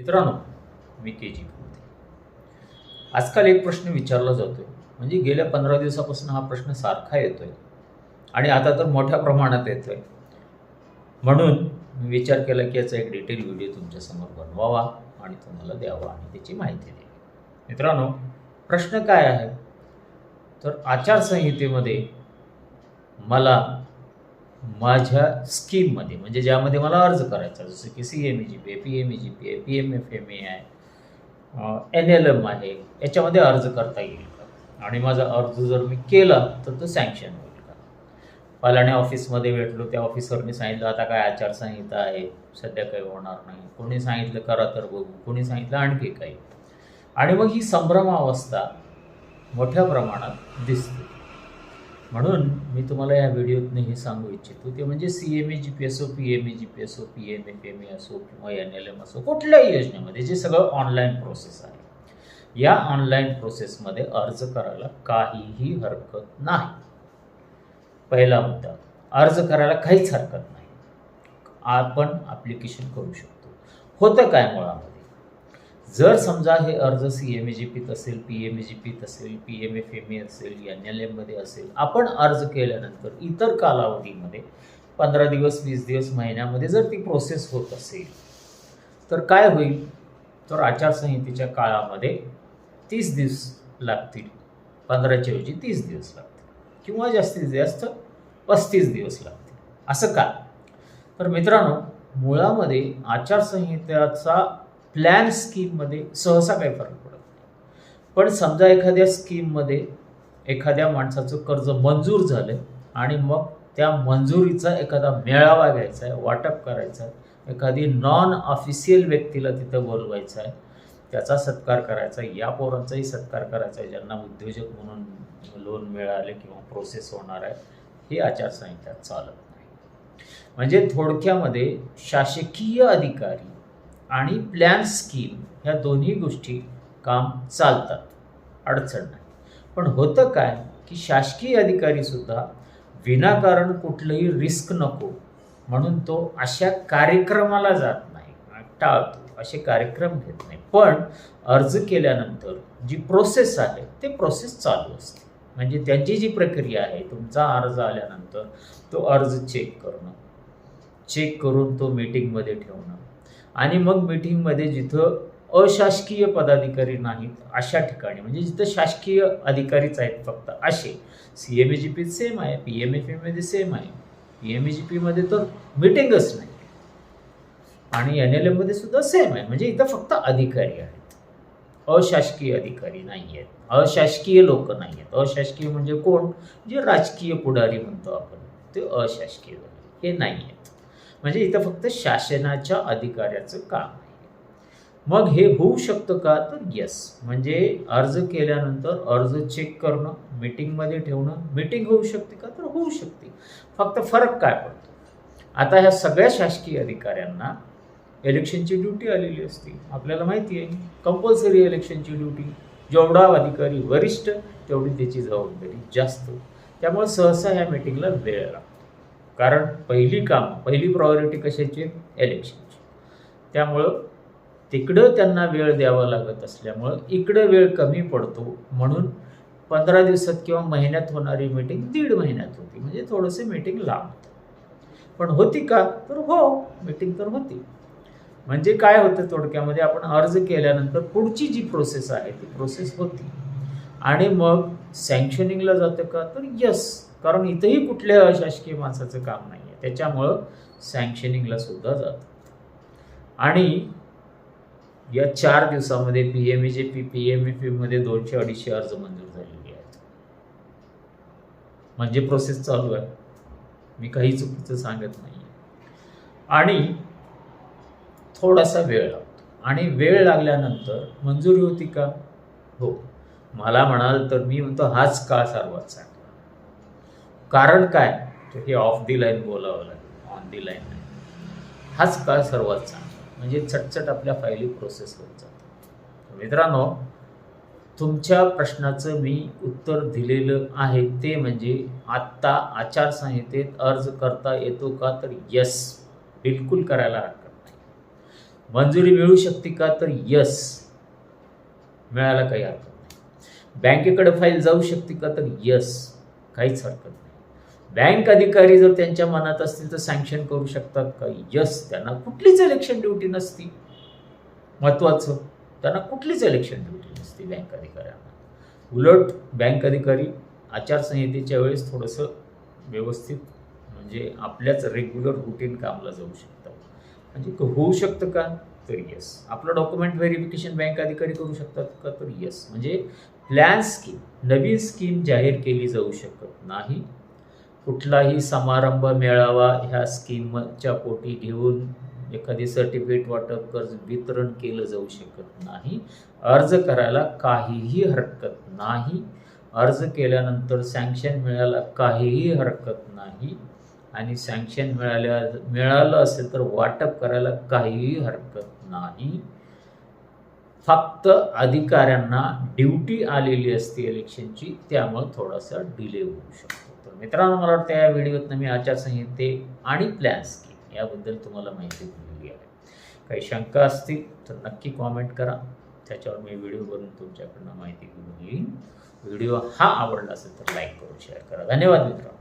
मित्रांनो मी के जी आजकाल एक प्रश्न विचारला जातोय. म्हणजे गेल्या पंधरा दिवसापासून हा प्रश्न सारखा येतोय. आणि आता तर मोठ्या प्रमाणात येतोय. म्हणून मी विचार केला की याचा एक डिटेल व्हिडिओ तुमच्यासमोर बनवावा आणि तुम्हाला द्यावा आणि त्याची माहिती द्यावी. मित्रांनो प्रश्न काय आहे? तर आचारसंहितेमध्ये मला माझ्या स्कीममध्ये म्हणजे ज्यामध्ये मला अर्ज करायचा जसं की C M E G P आहे P M E G P आहे P M F M E आहे एन एल एम आहे याच्यामध्ये अर्ज करता येईल का? आणि माझा अर्ज जर मी केला तर तो सँक्शन होईल का? पालाणे ऑफिसमध्ये भेटलो त्या ऑफिसरने सांगितलं आता काय आचारसंहिता आहे सध्या काही होणार नाही. कोणी सांगितलं करा तर बघू. कोणी सांगितलं आणखी काही. आणि मग ही संभ्रमावस्था मोठ्या प्रमाणात दिसते. म्हणून मी तुम्हाला या व्हिडिओतून हे सांगू इच्छितो. ते म्हणजे C M A G P असो P M A G P असो P M F M A असो किंवा एन एल एम असो कुठल्याही योजनेमध्ये जे सगळं ऑनलाईन प्रोसेस आहे. या ऑनलाईन प्रोसेसमध्ये अर्ज करायला काहीही हरकत नाही. पहिला मुद्दा अर्ज करायला काहीच हरकत नाही. आपण ॲप्लिकेशन करू शकतो. होतं काय मुळामध्ये? जर समजा हे अर्ज सी एम ए जी पीत असेल पी एम ए जी पीत असेल P M F M A असेल एन एल एममध्ये असेल आपण अर्ज केल्यानंतर इतर कालावधीमध्ये पंधरा दिवस वीस दिवस महिन्यामध्ये जर ती प्रोसेस होत असेल तर काय होईल? तर आचारसंहितेच्या काळामध्ये तीस दिवस लागतील. पंधराच्या ऐवजी तीस दिवस लागतील. किंवा जास्तीत जास्त पस्तीस दिवस लागतील. असं का? तर मित्रांनो मुळामध्ये आचारसंहितेचा प्लॅन स्कीममध्ये सहसा काही फरक पडत नाही. पण समजा एखाद्या स्कीममध्ये एखाद्या माणसाचं कर्ज मंजूर झालं आणि मग त्या मंजुरीचा एखादा मेळावा घ्यायचा आहे वाटप करायचा आहे एखादी नॉन ऑफिशियल व्यक्तीला तिथं बोलवायचं आहे त्याचा सत्कार करायचा आहे या पोरांचाही सत्कार करायचा आहे ज्यांना उद्योजक म्हणून लोन मिळाले किंवा प्रोसेस होणार आहे हे आचारसंहिता चालत नाही. म्हणजे थोडक्यामध्ये शासकीय अधिकारी आणि प्लॅन स्कीम ह्या दोन्ही गोष्टी काम चालतात. अडचण नाही. पण होतं काय की शासकीय अधिकारीसुद्धा विनाकारण कुठलंही रिस्क नको म्हणून तो अशा कार्यक्रमाला जात नाही टाळतो असे कार्यक्रम घेत नाही. पण अर्ज केल्यानंतर जी प्रोसेस आहे ते प्रोसेस चालू असते. म्हणजे त्यांची जी प्रक्रिया आहे तुमचा अर्ज आल्यानंतर तो अर्ज चेक करणं. चेक करून तो मीटिंगमध्ये ठेवणं. आणि मग मीटिंगमध्ये जिथं अशासकीय पदाधिकारी नाहीत अशा ठिकाणी म्हणजे जिथं शासकीय अधिकारीच आहेत फक्त असे. C M A G P same आहे पी एम एफ एमध्ये सेम आहे. पी एम ए जी पीमध्ये तर मीटिंगच नाही. आणि एन एल एममध्ये सुद्धा सेम आहे. म्हणजे इथं फक्त अधिकारी आहेत. अशासकीय अधिकारी नाही आहेत. अशासकीय लोक नाही आहेत. अशासकीय म्हणजे कोण? जे राजकीय पुढारी म्हणतो आपण. ते अशासकीय हे नाही आहेत. म्हणजे इथं फक्त शासनाच्या अधिकाऱ्याचं काम आहे. मग हे होऊ शकतं का? तर यस म्हणजे अर्ज केल्यानंतर अर्ज चेक करणं मीटिंगमध्ये ठेवणं मीटिंग होऊ शकते का? तर होऊ शकते. फक्त फरक काय पडतो? आता ह्या सगळ्या शासकीय अधिकाऱ्यांना इलेक्शनची ड्युटी आलेली असते. आपल्याला माहिती आहे कंपल्सरी इलेक्शनची ड्युटी जेवढा अधिकारी वरिष्ठ तेवढी त्याची जबाबदारी जास्त. त्यामुळे सहसा ह्या मीटिंगला वेळ लागतो. कारण पहिली काम पहिली प्रायोरिटी कशाची? इलेक्शनची त्यामुळं तिकडं त्यांना वेळ द्यावा लागत असल्यामुळं इकडं वेळ कमी पडतो. म्हणून पंधरा दिवसात किंवा महिन्यात होणारी मीटिंग दीड महिन्यात होती. म्हणजे थोडंसं मीटिंग लांब. पण होती का? तर हो मीटिंग तर होती. म्हणजे काय होतं थोडक्यामध्ये? आपण अर्ज केल्यानंतर पुढची जी प्रोसेस आहे ती प्रोसेस होती. आणि मग सँक्शनिंगला जातं का? तर यस कारण इथंही कुठल्या अशासकीय माणसाचं काम नाही आहे त्याच्यामुळं सँक्शनिंगला सुद्धा जातं. आणि या चार दिवसामध्ये P M A J P P M A एमध्ये दोनशे अडीचशे अर्ज मंजूर झालेले आहेत. म्हणजे प्रोसेस चालू आहे. मी काही चुकीचं सांगत नाही आणि थोडासा वेळ लागतो. आणि वेळ लागल्यानंतर मंजुरी होती का? हो. मला म्हणाल तर मी म्हणतो हाच काळ सर्वात चांगला कारण काय? तर हे ऑफ दी लाईन बोलावं लागेल. ऑन दी लाईन नाही. हाच काळ सर्वात चांगला म्हणजे चटचट आपल्या फायली प्रोसेस होत जातात मित्रांनो तुमच्या प्रश्नाचं मी उत्तर दिलेलं आहे ते म्हणजे आत्ता आचारसंहितेत अर्ज करता येतो का? तर यस बिलकुल करायला हरकत नाही. मंजुरी मिळू शकते का? तर यस मिळायला काही हरकत बँकेकडे फाईल जाऊ शकते का? तर यस काहीच हरकत नाही. बँक अधिकारी जर त्यांच्या मनात असतील तर सँक्शन करू शकतात का? यस त्यांना कुठलीच इलेक्शन ड्युटी नसती. महत्त्वाचं त्यांना कुठलीच इलेक्शन ड्युटी नसती बँक अधिकाऱ्यांना. उलट बँक अधिकारी आचारसंहितेच्या वेळेस थोडंसं व्यवस्थित म्हणजे आपल्याच रेग्युलर रुटीन कामला जाऊ शकतं म्हणजे होऊ शकतं का? तर येस आपलं डॉक्युमेंट व्हेरिफिकेशन बँक अधिकारी करू शकतात का? तर येस म्हणजे प्लॅन स्कीम नवीन स्कीम जाहीर केली जाऊ शकत नाही. कुठलाही समारंभ मेळावा ह्या स्कीमच्या पोटी घेऊन एखादी सर्टिफिकेट वाटप कर्ज वितरण केलं जाऊ शकत नाही. अर्ज करायला काहीही हरकत नाही. अर्ज केल्यानंतर सँक्शन मिळायला काहीही हरकत नाही. आणि सँक्शन मिळाल्या मिळालं असेल तर वाटप करायला काहीही हरकत नाही. फक्त अधिकाऱ्यांना ड्युटी आलेली असते इलेक्शनची त्यामुळं थोडासा डिले होऊ शकतो. तर मित्रांनो मला वाटतं या व्हिडिओतनं मी आचारसंहिते आणि प्लॅन स्कीम याबद्दल तुम्हाला माहिती दिलेली आहे काही शंका असतील तर नक्की कॉमेंट करा. त्याच्यावर मी व्हिडिओ बनवून तुमच्याकडनं माहिती घेऊन येईन. व्हिडिओ हा आवडला असेल तर लाईक करून शेअर करा. धन्यवाद मित्रांनो.